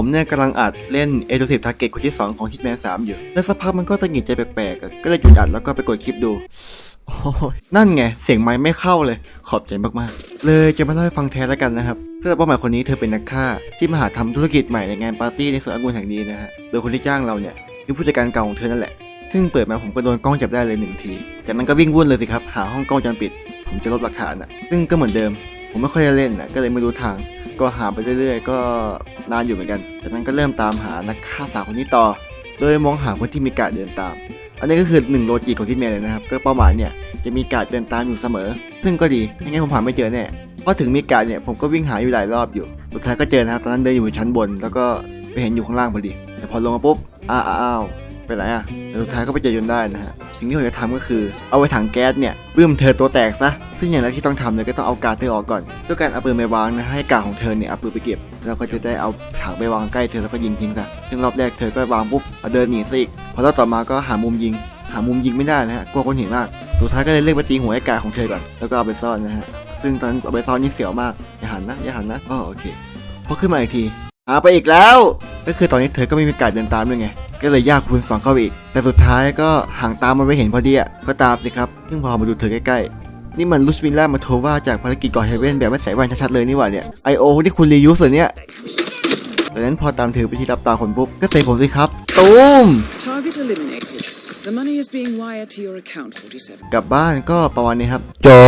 ผมเนี่ยกำลังอัดเล่นเอ o สิบทาร์เก็ตคนที่ 2 ของฮิตแมน3อยู่ แล้วสักพักมันก็ตะหงิดใจแปลกๆ ก็เลยหยุดอัดแล้วก็ไปกดคลิปดู นั่นไง เสียงไม้ไม่เข้าเลย ขอบใจมากๆ เลยจะมาเล่าให้ฟังแทนแล้วกันนะครับสำหรับเป้าหมายคนนี้เธอเป็นนักฆ่า ที่มาหาทำธุรกิจใหม่ในงานปาร์ตี้ในสวนองุ่นแห่งนี้นะฮะ โดยคนที่จ้างเราเนี่ยคือผู้จัดการเก่าของเธอนั่นแหละ ซึ่งเปิดมาผมก็โดนกล้องจับได้เลยหนึ่งที แต่มันก็วิ่งวุ่นเลยสิครับ หาห้องกล้องจรปิด ผมจะลบหลักฐานอะ ซึ่งก็เหมือนเดิม ผมไม่ค่อยได้เล่นอะก็เลยไม่รู้ทาง ก็หาไปเรื่อยๆ ก็นานอยู่เหมือนกัน จากนั้นก็เริ่มตามหานักฆ่าสาวคนนี้ต่อ โดยมองหาคนที่มีการเดินตาม อันนี้ก็คือหนึ่งโลจิของคิดเมย์เลยนะครับ ก็เป้าหมายเนี่ยจะมีการเดินตามอยู่เสมอ ซึ่งก็ดีไม่งั้นผมหาไม่เจอแน่พอถึงมีการเนี่ยผมก็วิ่งหาอยู่หลายรอบอยู่ สุดท้ายก็เจอนะครับ ตอนนั้นเดินอยู่บนชั้นบน แล้วก็ไปเห็นอยู่ข้างล่างพอดี แต่พอลงมาปุ๊บ อ้าวอ้าว ไปไหนอะแต่สุดท้ายก็ไปเจอจนได้นะฮะสิ่งที่ผมจะทำก็คือเอาไปถังแก๊สเนี่ยบึ้มเธอตัวแตกซะซึ่งอย่างแรกที่ต้องทำเลยก็ต้องเอาการดเธอออกก่อนด้วยการเอาปืนไปวางนะให้การดของเธอเนี่ยเอาปืนไปเก็บแล้วก็จะได้เอาถังไปวางใกล้เธอแล้วก็ยิงทิ้งซะซึ่งรอบแรกเธอก็วางปุ๊บเอาเดินหนีซะอีกพอรอบต่อมาก็หามุมยิง หามุมยิงไม่ได้นะฮะกลัวคนเห็นมากสุดท้ายก็เลยเลือกไปตีหัวไอ้กาของเธอก่อนแล้วก็เอาไปซ่อนนะฮะซึ่งตอนเอาไปซ่อนนี่เสียวมากอย่าหันนะอย่าหันนะอ๋อโอเคพอขึ้นมาอีกทีหาไปอีกแล้ว ก็คือตอนนี้เธอก็ไม่มีการเดินตามด้วยไง ก็เลยยากคูณสองเข้าไปอีก แต่สุดท้ายก็ห่างตามมันไปเห็นพอดีอะ ก็ตามสิครับซึ่งพอมาดูเธอใกล้ๆ นี่มันลุชวิลล่ามาโทว่าจากภารกิจก่อเฮเว่นแบบไม่ใส่แว่นชัดๆเลยนี่หว่าเนี่ย ไอโอที่คุณรียูสเหรอเนี่ยจากนั้นพอตามเธอไปที่รับตาคนปุ๊บก็ใส่ผมสิครับตูม Target eliminated. The money is being wired to your account, 47. กลับบ้านก็ประมาณนี้ครับ จบ